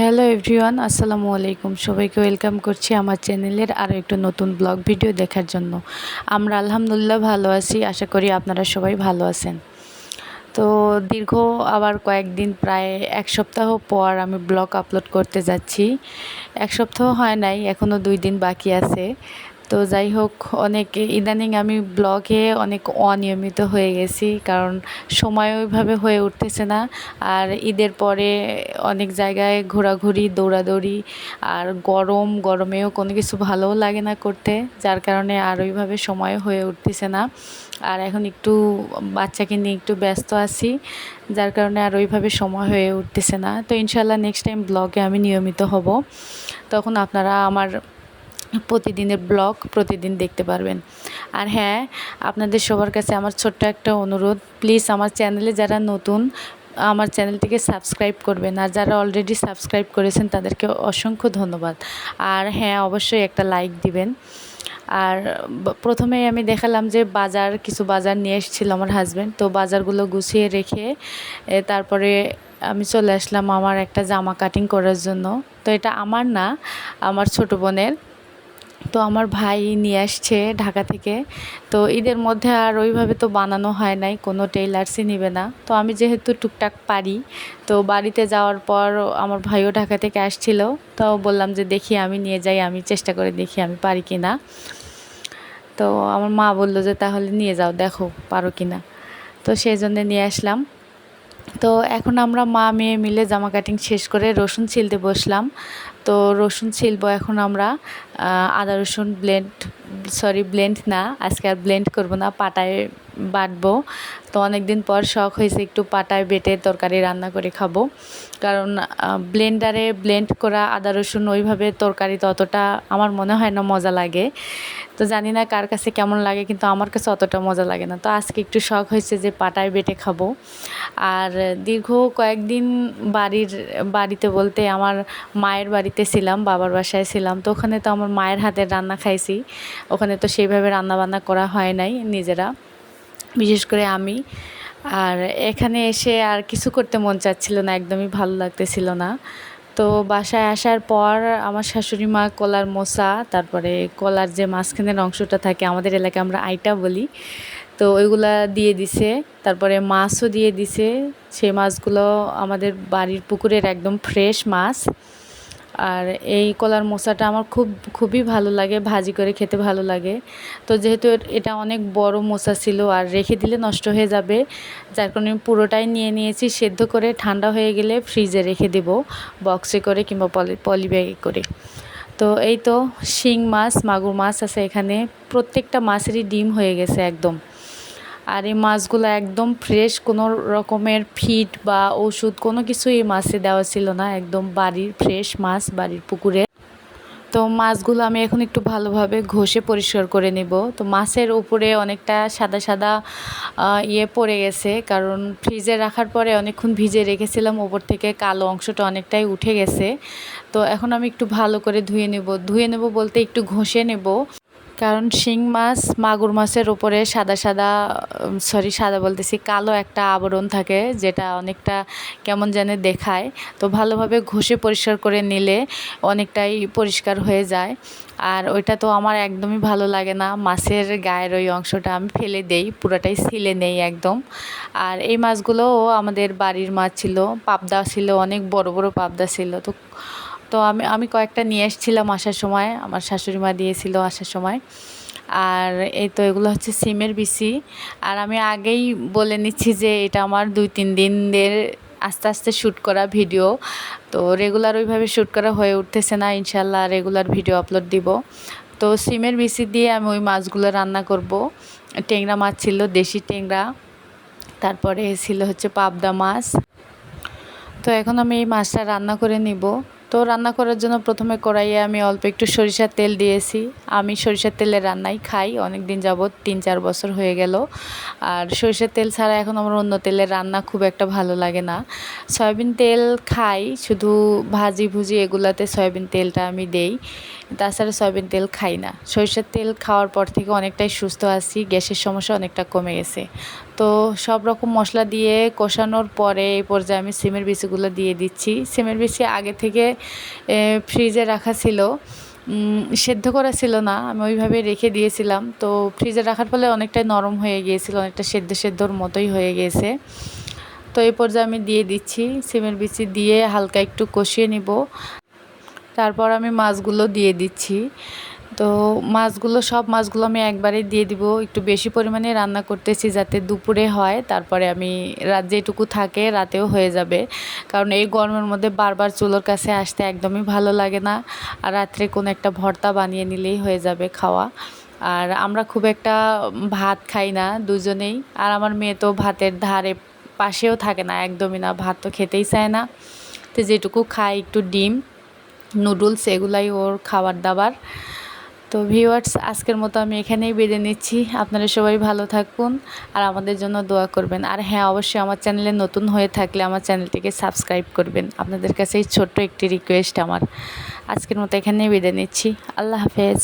Hello everyone আসসালামু আলাইকুম। সবাইকে ওয়েলকাম করছি আমার চ্যানেলের আরও একটু নতুন ব্লগ ভিডিও দেখার জন্য। আমরা আলহামদুলিল্লাহ ভালো আছি, আশা করি আপনারা সবাই ভালো আছেন। তো দীর্ঘ আবার কয়েকদিন, প্রায় এক সপ্তাহ পর আমি ব্লগ আপলোড করতে যাচ্ছি। এক সপ্তাহ হয় নাই এখনও দুই দিন বাকি আছে। তো যাই হোক, অনেক ইদানিং আমি ব্লগে অনেক অনিয়মিত হয়ে গেছি, কারণ সময় ওইভাবে হয়ে উঠতেছে না। আর ঈদের পরে অনেক জায়গায় ঘোরাঘুরি, দৌড়াদৌড়ি, আর গরম, গরমেও কোনো কিছু ভালোও লাগে না করতে, যার কারণে আর ওইভাবে সময় হয়ে উঠতেছে না। আর এখন একটু বাচ্চাকে নিয়ে একটু ব্যস্ত আছি, যার কারণে আর ওইভাবে সময় হয়ে উঠতেছে না। তো ইনশাল্লাহ নেক্সট টাইম ব্লগে আমি নিয়মিত হব। তখন আপনারা আমার প্রতিদিনের ব্লগ প্রতিদিন দেখতে পারবেন। আর হ্যাঁ আপনাদের সবার কাছে আমার ছোট্ট একটা অনুরোধ প্লিজ আমার চ্যানেলে যারা নতুন, আমার চ্যানেলটিকে সাবস্ক্রাইব করবেন। আর যারা অলরেডি সাবস্ক্রাইব করেছেন, তাদেরকে অসংখ্য ধন্যবাদ। আর হ্যাঁ অবশ্যই একটা লাইক দিবেন। আর প্রথমেই আমি দেখালাম যে বাজার, কিছু বাজার নিয়ে এসেছিল আমার হাজব্যান্ড তো বাজারগুলো গুছিয়ে রেখে তারপরে আমি চলে আসলাম আমার একটা জামা কাটিং করার জন্য। তো এটা আমার না, আমার ছোটো বোনের। তো আমার ভাই নিয়ে আসছে ঢাকা থেকে। তো ঈদের মধ্যে আর ওইভাবে তো বানানো হয় নাই, কোনো টেইলার্সই নেবে না। তো আমি যেহেতু টুকটাক পারি, তো বাড়িতে যাওয়ার পর আমার ভাইও ঢাকা থেকে আসছিল। তো বললাম যে দেখি আমি নিয়ে যাই, আমি চেষ্টা করে দেখি আমি পারি কি না তো আমার মা বলল যে তাহলে নিয়ে যাও, দেখো পারো কি না তো সেই জন্যে নিয়ে আসলাম। তো এখন আমরা মা মেয়ে মিলে জামা কাটিং শেষ করে রসুন ছিলতে বসলাম। তো রসুন ছিলব এখন আমরা আদা রসুন ব্লেন্ড সরি ব্লেন্ড না, আজকে আর ব্লেন্ড করব না, পাটায় বাটবো। তো অনেক দিন পর শখ হয়েছে একটু পাটায় বেটে তরকারি রান্না করে খাব। কারণ ব্লেন্ডারে ব্লেন্ড করা আদা রসুন ওইভাবে তরকারি ততটা আমার মনে হয় না মজা লাগে। তো জানি না কার কাছে কেমন লাগে, কিন্তু আমার কাছে অতটা মজা লাগে না। তো আজকে একটু শখ হয়েছে যে পাটায় বেটে খাব। আর দীর্ঘ কয়েকদিন বাড়ির, বাড়িতে বলতে আমার মায়ের বাড়িতে ছিলাম, বাবার বাসায় ছিলাম, তো ওখানে তো আমার মায়ের হাতের রান্না খাইছি। ওখানে তো সেইভাবে রান্না বান্না করা হয় নাই নিজেরা, বিশেষ করে আমি। আর এখানে এসে আর কিছু করতে মন চাচ্ছিল না, একদমই ভালো লাগতেছিল না। তো বাসায় আসার পর আমার শাশুড়ি মা কলার মোসা তারপরে কলার যে মাঝখানের অংশটা থাকে, আমাদের এলাকায় আমরা আইটা বলি, তো ওইগুলা দিয়ে দিছে। তারপরে মাছও দিয়ে দিছে। সেই মাছগুলো আমাদের বাড়ির পুকুরের একদম ফ্রেশ মাছ। আর এই কলার মোচাটা আমার খুব, খুবই ভালো লাগে, ভাজি করে খেতে ভালো লাগে। তো যেহেতু এটা অনেক বড় মোচা ছিল আর রেখে দিলে নষ্ট হয়ে যাবে, যার কারণে আমি পুরোটাই নিয়ে নিয়েছি, সেদ্ধ করে ঠান্ডা হয়ে গেলে ফ্রিজে রেখে দেব, বক্সে করে কিংবা পলি পলি ব্যাগে করে। তো এই তো শিং মাছ, মাগুর মাছ আছে এখানে, প্রত্যেকটা মাছেরই ডিম হয়ে গেছে একদম। আর এই মাছগুলো একদম ফ্রেশ কোনো রকমের ফিড বা ওষুধ কোনো কিছুই এই মাছে দেওয়া ছিল না। একদম বাড়ির ফ্রেশ মাছ বাড়ির পুকুরে। তো মাছগুলো আমি এখন একটু ভালোভাবে ঘষে পরিষ্কার করে নেব। তো মাছের উপরে অনেকটা সাদা সাদা ইয়ে পড়ে গেছে। কারণ ফ্রিজে রাখার পরে অনেকক্ষণ ভিজে রেখেছিলাম, ওপর থেকে কালো অংশটা অনেকটাই উঠে গেছে। তো এখন আমি একটু ভালো করে ধুয়ে নেব। ধুয়ে নেব বলতে একটু ঘষে নেব। কারণ শিং মাছ মাগুর মাছের ওপরে সাদা সাদা সরি সাদা বলতেছি, কালো একটা আবরণ থাকে যেটা অনেকটা কেমন যেন দেখায়। তো ভালোভাবে ঘষে পরিষ্কার করে নিলে অনেকটাই পরিষ্কার হয়ে যায়। আর ওইটা তো আমার একদমই ভালো লাগে না। মাছের গায়ের ওই অংশটা আমি ফেলে দেই, পুরোটাই ছিলে নেই একদম। আর এই মাছগুলোও আমাদের বাড়ির মাছ ছিল, পাবদা ছিল, অনেক বড় বড় পাবদা ছিল। তো তো আমি আমি কয়েকটা নিয়ে এসেছিলাম আসার সময়। আমার শাশুড়ি মা দিয়েছিল আসার সময়। আর এই তো এগুলো হচ্ছে সিমের বিসি আর আমি আগেই বলে নিচ্ছি যে এটা আমার দুই, তিন দিনের আস্তে আস্তে শ্যুট করা ভিডিও। তো রেগুলার ওইভাবে শ্যুট করা হয়ে উঠতেছে না। ইনশাল্লাহ রেগুলার ভিডিও আপলোড দিব। তো সিমের বিসি দিয়ে আমি ওই মাছগুলো রান্না করব। টেংরা মাছ ছিল, দেশি টেংরা। তারপরে ছিল হচ্ছে পাবদা মাছ। তো এখন আমি এই মাছটা রান্না করে নিব। তো রান্না করার জন্য প্রথমে কড়াইয়ে আমি অল্প একটু সরিষার তেল দিয়েছি। আমি সরিষার তেলে রান্নাই খাই অনেক দিন যাবৎ তিন চার বছর হয়ে গেল। আর সরিষার তেল ছাড়া এখন আমার অন্য তেলের রান্না খুব একটা ভালো লাগে না। সয়াবিন তেল খাই, শুধু ভাজি ভুজি এগুলাতে সয়াবিন তেলটা আমি দেই। তাছাড়া সয়াবিন তেল খাই না। সরিষার তেল খাওয়ার পর থেকে অনেকটাই সুস্থ আছি, গ্যাসের সমস্যা অনেকটা কমে গেছে। তো সব রকম মশলা দিয়ে কষানোর পরে এই পর্যায়ে আমি সিমের বিচিগুলো দিয়ে দিচ্ছি। সিমের বিচি আগে থেকে ফ্রিজে রাখা ছিল। সেদ্ধ করা ছিল না, আমি ওইভাবে রেখে দিয়েছিলাম। তো ফ্রিজে রাখার ফলে অনেকটাই নরম হয়ে গিয়েছিল, অনেকটা সেদ্ধ সেদ্ধর মতোই হয়ে গিয়েছে তো এই পর্যায়ে আমি দিয়ে দিচ্ছি সিমের বিচি দিয়ে হালকা একটু কষিয়ে নিব। তারপর আমি মাছগুলো দিয়ে দিচ্ছি। তো মাছগুলো, সব মাছগুলো আমি একবারে দিয়ে দিব। একটু বেশি পরিমাণে রান্না করতেছি যাতে দুপুরে হয়, তারপরে আমি রাত যেটুকু থাকে রাতেও হয়ে যাবে। কারণ এই গরমের মধ্যে বারবার চুলোর কাছে আসতে একদমই ভালো লাগে না। আর রাত্রে কোনো একটা ভর্তা বানিয়ে নিলেই হয়ে যাবে খাওয়া। আর আমরা খুব একটা ভাত খাই না দুজনেই। আর আমার মেয়ে তো ভাতের ধারে পাশেও থাকে না, একদমই না, ভাত তো খেতেই চায় না। তো যেটুকু খায় একটু ডিম, নুডলস, এগুলাই ওর খাবার দাবার। তো ভিউয়ার্স, আজকের মতো আমি এখানেই বেঁধে নিচ্ছি। আপনারা সবাই ভালো থাকুন আর আমাদের জন্য দোয়া করবেন। আর হ্যাঁ অবশ্যই আমার চ্যানেলে নতুন হয়ে থাকলে আমার চ্যানেলটিকে সাবস্ক্রাইব করবেন। আপনাদের কাছে এই ছোট্ট একটি রিকোয়েস্ট আমার। আজকের মতো এখানেই বেঁধে নিচ্ছি। আল্লাহ হাফেজ।